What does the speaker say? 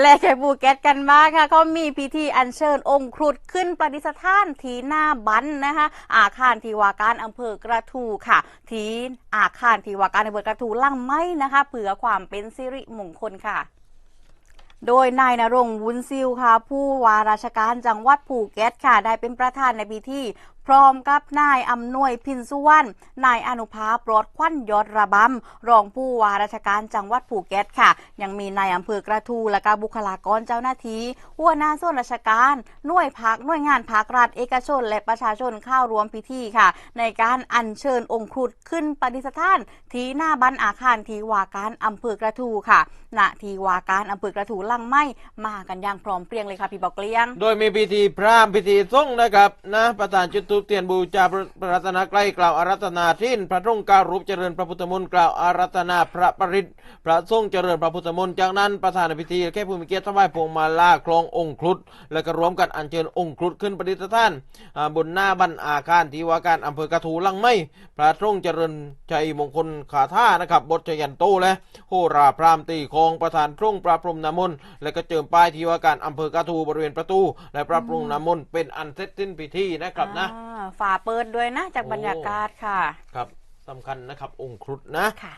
แลกไข่บูแก๊สกันบ้างค่ะเขามีพิธีอัญเชิญองค์ครุฑขึ้นประดิษฐานทีหน้าบันนะคะ อาคารทีวาการอำเภอกระทูค่ะ ทีอาคารทีวาการอำเภอกระทูลั่งไม้นะคะเผื่อความเป็นสิริมงคลค่ะโดยนายนรงวุ้นซิลค่ะ ผู้ว่าราชการจังหวัดภูเก็ตค่ะ ได้เป็นประธานในพิธี พร้อมกับนายอำนวยพินสุวรรณนายอนุภาปลอดควันยอดระบำรองผู้ว่าราชการจังหวัดภูเก็ตค่ะ ยังมีนายอำเภอกระทูและก็บุคลากรเจ้าหน้าที่หัวหน้าส่วนราชการหน่วยพักหน่วยงานภาครัฐเอกชน และประชาชนเข้าร่วมพิธีค่ะ ในการอัญเชิญองค์ครุฑขึ้นประดิษฐาน ที่หน้าบ้านอาคารทีวาการอำเภอกระทูค่ะณทีวาการอำเภอกระทูลังไม้มากันอย่างพร้อมเพรียงเลยค่ะพี่บอกเลี้ยง โดยมีพิธีพรามพิธีส่งนะครับนะประธานจุดทูปเทียนบูชาพระรัตนใกล้กล่าวอารัตนาทินพระรุ่งการรูปเจริญพระพุทธมนต์กล่าวอารัตนาพระปริตพระทรงเจริญพระพุทธมนต์จากนั้นประธานพิธีแค่ผู้มีเกียรติถวายพวงมาลาคลององค์ครุฑและก็รวมกันอัญเชิญองค์ครุฑขึ้นประดิษฐานบนหน้าบันอาคารที่ว่าการอำเภอกระทูลังไม่พระทรงเจริญชัยมงคลขาท่านะครับบทชยันโตและโหราพรามตีของประธานทรงปราพรมน้ำมน์และก็เจิมป้ายที่ว่าการอำเภอกระทูบริเวณประตู และปราพรมน้ำมน์เป็นอันเสร็จสิ้นพิธีนะครับนะ ฝาเปิดด้วยนะจากโอ้บรรยากาศค่ะ ครับสำคัญนะครับองค์ครุฑนะ ค่ะ